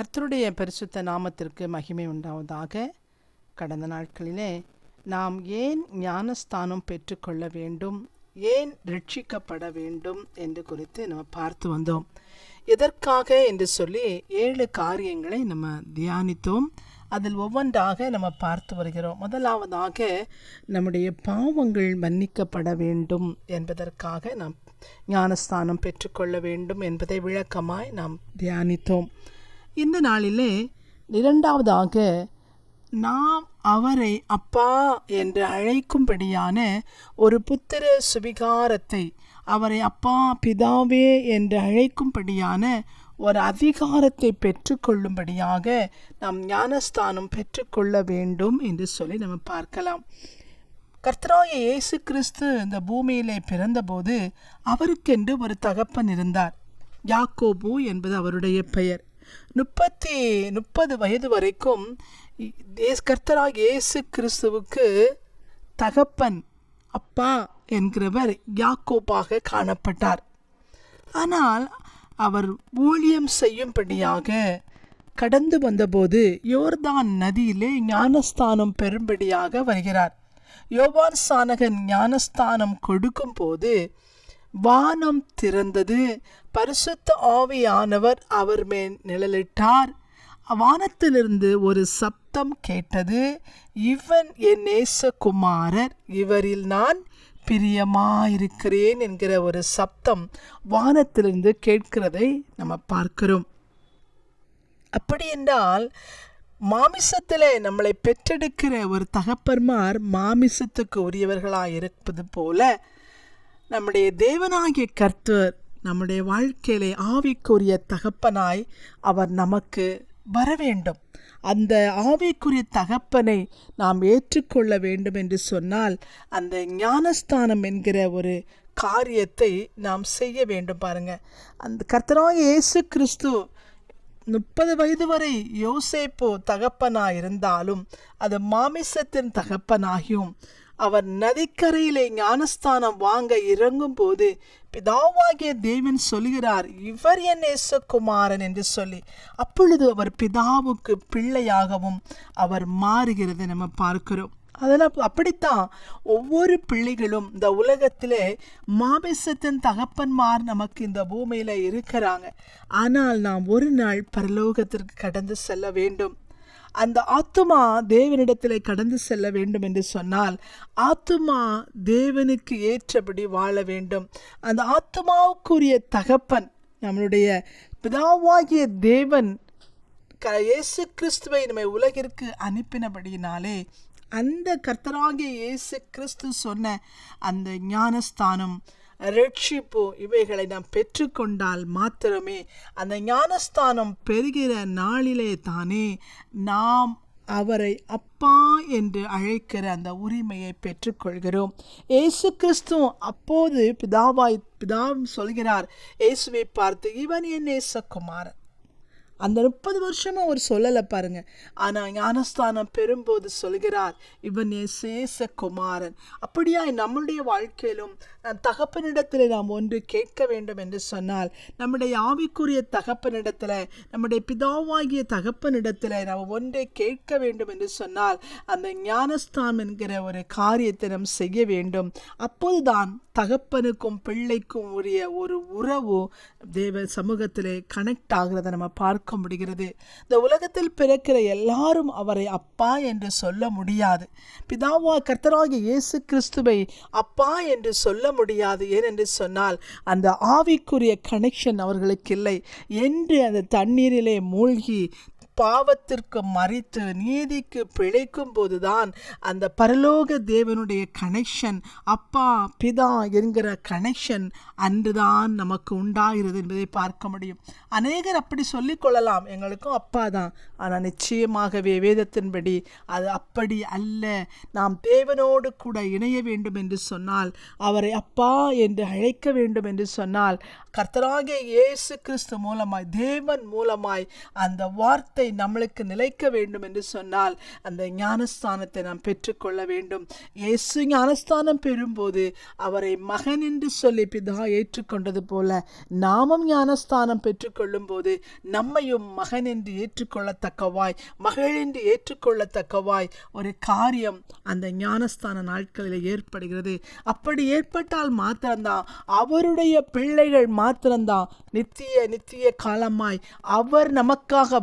கர்த்தருடைய பரிசுத்த நாமத்திற்கு மகிமை உண்டாவதாக கடந்த நாட்களிலே நாம் ஏன் ஞானஸ்தானம் பெற்றுக்கொள்ள வேண்டும்? ஏன் ரட்சிக்கப்பட வேண்டும் என்று குறித்து நம்ம பார்த்து வந்தோம். எதற்காக என்று சொல்லி ஏழு காரியங்களை நம்ம தியானித்தோம். அதில் ஒவ்வொன்றாக நம்ம பார்த்து வருகிறோம். முதலாவதாக நம்முடைய பாவங்கள் மன்னிக்கப்பட வேண்டும் என்பதற்காக நாம் ஞானஸ்தானம் பெற்றுக்கொள்ள வேண்டும் என்பதை விளக்கமாய் நாம் தியானித்தோம். இந்த நாளிலே இரண்டாவதாக நாம் அவரை அப்பா என்று அழைக்கும்படியான ஒரு புத்திர சுவிகாரத்தை அவரை அப்பா பிதாவே என்று அழைக்கும்படியான ஒரு அதிகாரத்தை பெற்றுக்கொள்ளும்படியாக நாம் ஞானஸ்தானம் பெற்றுக்கொள்ள வேண்டும் என்று சொல்லி நம்ம பார்க்கலாம். கர்த்தராய இயேசு கிறிஸ்து இந்த பூமியிலே பிறந்தபோது அவருக்கென்று ஒரு தகப்பன் இருந்தார். யாக்கோபு என்பது அவருடைய பெயர். முப்பத்தி முப்பது வயது வரைக்கும் கர்த்தராக இயேசு கிறிஸ்துவுக்கு தகப்பன் அப்பா என்கிறவர் யாக்கோபாக காணப்பட்டார். ஆனால் அவர் ஊழியம் செய்யும்படியாக கடந்து வந்தபோது யோர்தான் நதியிலே ஞானஸ்தானம் பெறும்படியாக வருகிறார். யோபான் சானகன் ஞானஸ்தானம் கொடுக்கும்போது வானம் திறந்தது. பரிசுத்த ஆவியானவர் அவர் மேல் நிழலிட்டார். வானத்திலிருந்து ஒரு சப்தம் கேட்டது. இவன் என் நேசகுமாரர் இவரில் நான் பிரியமாயிருக்கிறேன் என்கிற ஒரு சப்தம் வானத்திலிருந்து கேட்கிறதை நம்ம பார்க்கிறோம். அப்படி என்றால் மாமிசத்திலே நம்மளை பெற்றெடுக்கிற ஒரு தகப்பர்மார் மாமிசத்துக்கு உரியவர்களாக இருப்பது போல நம்முடைய தேவனாகிய கர்த்தர் நம்முடைய வாழ்க்கையிலே ஆவிக்குரிய தகப்பனாய் அவர் நமக்கு வர வேண்டும் அந்த ஆவிக்குரிய தகப்பனை நாம் ஏற்றுக்கொள்ள வேண்டும் என்று சொன்னால் அந்த ஞானஸ்தானம் என்கிற ஒரு காரியத்தை நாம் செய்ய வேண்டும் பாருங்க. அந்த கர்த்தராக இயேசு கிறிஸ்து முப்பது வயது வரை யோசேப்போ தகப்பனாய் இருந்தாலும் அது மாமிசத்தின் தகப்பனாகியும் அவர் நதிக்கரையிலே ஞானஸ்தானம் வாங்க இறங்கும் போது பிதாவாகிய தேவன் சொல்கிறார் இவர் என் இயேசுக்குமாரன் என்று சொல்லி. அப்பொழுது அவர் பிதாவுக்கு பிள்ளையாகவும் அவர் மாறுகிறதை நம்ம பார்க்கிறோம். அதனால் அப்படித்தான் ஒவ்வொரு பிள்ளைகளும் இந்த உலகத்திலே மாமிசத்தின் தகப்பன்மார் நமக்கு இந்த பூமியில் இருக்கிறாங்க. ஆனால் நாம் ஒரு நாள் பரலோகத்திற்கு கடந்து செல்ல வேண்டும். அந்த ஆத்துமா தேவனிடத்தில் கடந்து செல்ல வேண்டும் என்று சொன்னால் ஆத்துமா தேவனுக்கு ஏற்றபடி வாழ வேண்டும். அந்த ஆத்துமாவுக்குரிய தகப்பன் நம்மளுடைய பிதாவாகிய தேவன் க- இயேசு கிறிஸ்துவை நம்மை உலகிற்கு அனுப்பினபடியினாலே அந்த கர்த்தராகிய இயேசு கிறிஸ்து சொன்ன அந்த ஞானஸ்தானம் ரட்சிப்பு இவைகளை நாம் பெற்றுக்கொண்டால் மாத்திரமே அந்த ஞானஸ்தானம் பெறுகிற நாளிலே தானே நாம் அவரை அப்பா என்று அழைக்கிற அந்த உரிமையை பெற்றுக்கொள்கிறோம். ஏசு கிறிஸ்து அப்போது பிதாவாய் பிதாவும் சொல்கிறார் இயேசுவை பார்த்து இவன் என் நேசகுமாரன். அந்த முப்பது வருஷமாக அவர் சொல்லலை பாருங்க. ஆனால் ஞானஸ்தானம் பெறும்போது சொல்கிறார் இவன் என் சேச குமாரன் அப்படியாய் நம்முடைய வாழ்க்கையிலும் நம் தகப்பனிடத்தில் நாம் ஒன்று கேட்க வேண்டும் என்று சொன்னால் நம்முடைய ஆவிக்குரிய தகப்பனிடத்தில் நம்முடைய பிதாவாகிய தகப்பனிடத்தில் நாம் ஒன்றை கேட்க வேண்டும் என்று சொன்னால் அந்த ஞானஸ்தானம் என்கிற ஒரு காரியத்தை நாம் செய்ய வேண்டும். அப்போதுதான் தகப்பனுக்கும் பிள்ளைக்கும் உரிய ஒரு உறவு தேவ சமூகத்திலே கனெக்ட் ஆகிறத நம்ம பார்க்க முடிகிறது இந்த உலகத்தில் பிறக்கிற எல்லாரும் அவரை அப்பா என்று சொல்ல முடியாது. பிதாவா கர்த்தராகிய இயேசு கிறிஸ்துவை அப்பா என்று சொல்ல முடியாது. ஏனென்று சொன்னால் அந்த ஆவிக்குரிய கனெக்ஷன் அவர்களுக்கு இல்லை. என்று அந்த தண்ணீரிலே மூழ்கி பாவத்திற்கு மறித்து நீதிக்கு பிழைக்கும் போதுதான் அந்த பரலோக தேவனுடைய கனெக்ஷன் அப்பா பிதா என்கிற கனெக்ஷன் அன்றுதான் நமக்கு உண்டாகிறது என்பதை பார்க்க முடியும். அநேகர் அப்படி சொல்லிக் கொள்ளலாம். எங்களுக்கும் அப்பா தான். ஆனால் நிச்சயமாகவே வேதத்தின்படி அது அப்படி அல்ல. நாம் தேவனோடு கூட இணைய வேண்டும் என்று சொன்னால் அவரை அப்பா என்று அழைக்க வேண்டும் என்று சொன்னால் கர்த்தராகிய இயேசு கிறிஸ்து மூலமாய் தேவன் மூலமாய் அந்த வார்த்தை வார்த்தை நம்மளுக்கு நிலைக்க வேண்டும் என்று சொன்னால் அந்த ஞானஸ்தானத்தை நாம் பெற்றுக்கொள்ள வேண்டும். இயேசு ஞானஸ்தானம் பெறும்போது அவரை மகன் என்று சொல்லி பிதா ஏற்றுக்கொண்டது போல நாமும் ஞானஸ்தானம் பெற்றுக்கொள்ளும் போது நம்மையும் மகன் என்று ஏற்றுக்கொள்ளத்தக்கவாய் மகள் என்று ஏற்றுக்கொள்ளத்தக்கவாய் ஒரு காரியம் அந்த ஞானஸ்தான நாட்களில் ஏற்படுகிறது. அப்படி ஏற்பட்டால் மாத்திரம்தான் அவருடைய பிள்ளைகள் மாத்திரம்தான் நித்திய நித்திய காலமாய் அவர் நமக்காக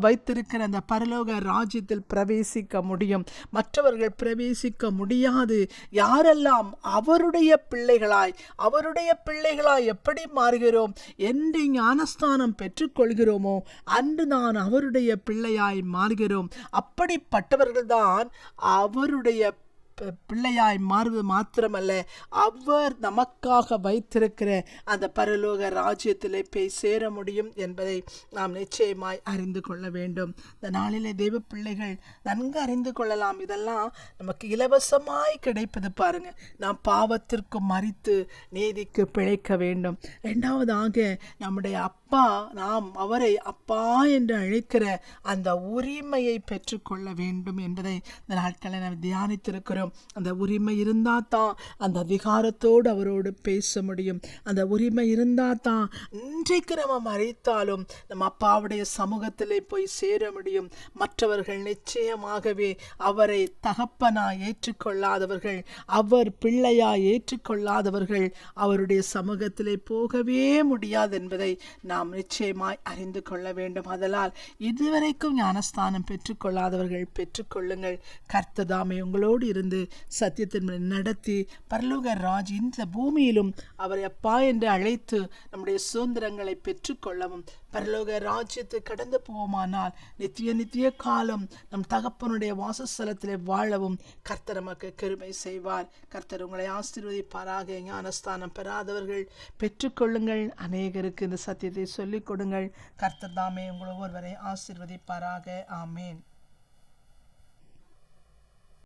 இருக்கிற அந்த பரலோக ராஜ்யத்தில் பிரவேசிக்க முடியும். மற்றவர்கள் பிரவேசிக்க முடியாது. யாரெல்லாம் அவருடைய பிள்ளைகளாய் அவருடைய பிள்ளைகளாய் எப்படி மாறுகிறோம் என்று ஞானஸ்தானம் பெற்றுக்கொள்கிறோமோ அன்று நான் அவருடைய பிள்ளையாய் மாறுகிறோம். அப்படிப்பட்டவர்கள்தான் அவருடைய பிள்ளையாய் மாறுவது மாத்திரமல்ல. அவர் நமக்காக வைத்திருக்கிற அந்த பரலோக ராஜ்யத்திலே போய் சேர முடியும் என்பதை நாம் நிச்சயமாய் அறிந்து கொள்ள வேண்டும். இந்த நாளிலே தெய்வ பிள்ளைகள் நன்கு அறிந்து கொள்ளலாம். இதெல்லாம் நமக்கு இலவசமாய் கிடைப்பது பாருங்க. நாம் பாவத்திற்கு மறித்து நீதிக்கு பிழைக்க வேண்டும். ரெண்டாவதாக நம்முடைய அப்பா நாம் அவரை அப்பா என்று அழைக்கிற அந்த உரிமையை பெற்றுக்கொள்ள வேண்டும் என்பதை இந்த நாட்களை நாம் தியானித்திருக்கிறோம். அந்த உரிமை இருந்தால் தான் அந்த அதிகாரத்தோடு அவரோடு பேச முடியும். அந்த உரிமை இருந்தால் தான் இன்றைக்கு நம்ம மறைத்தாலும் நம்ம அப்பாவுடைய சமூகத்திலே போய் சேர முடியும். மற்றவர்கள் நிச்சயமாகவே அவரை தகப்பனாய் ஏற்றுக்கொள்ளாதவர்கள் அவர் பிள்ளையாய் ஏற்றுக்கொள்ளாதவர்கள் அவருடைய சமூகத்திலே போகவே முடியாது என்பதை நாம் நிச்சயமாய் அறிந்து கொள்ள வேண்டும். அதனால் இதுவரைக்கும் ஞானஸ்தானம் பெற்றுக்கொள்ளாதவர்கள் பெற்றுக்கொள்ளுங்கள். கர்த்ததாமே உங்களோடு இருந்து சத்தியத்தின் நடத்தி பரலோக ராஜ் இந்த பூமியிலும் அவரை அப்பா என்று அழைத்து நம்முடைய சுதந்திரங்களை பெற்றுக்கொள்ளவும் பரலோக ராஜ்யத்தை கடந்து போவோமானால் நித்திய நித்திய காலம் நம் தகப்பனுடைய வாசஸ்தலத்திலே வாழவும் கர்த்தர் நமக்கு கருமை செய்வார். கர்த்தர் உங்களை ஆசீர்வதிப்பாராக. ஞானஸ்தானம் பெறாதவர்கள் பெற்றுக்கொள்ளுங்கள். அநேகருக்கு இந்த சத்தியத்தை சொல்லிக் கொடுங்கள். கர்த்தர் தாமே உங்கள் ஒவ்வொருவரை ஆசீர்வதிப்பாராக. ஆமேன்.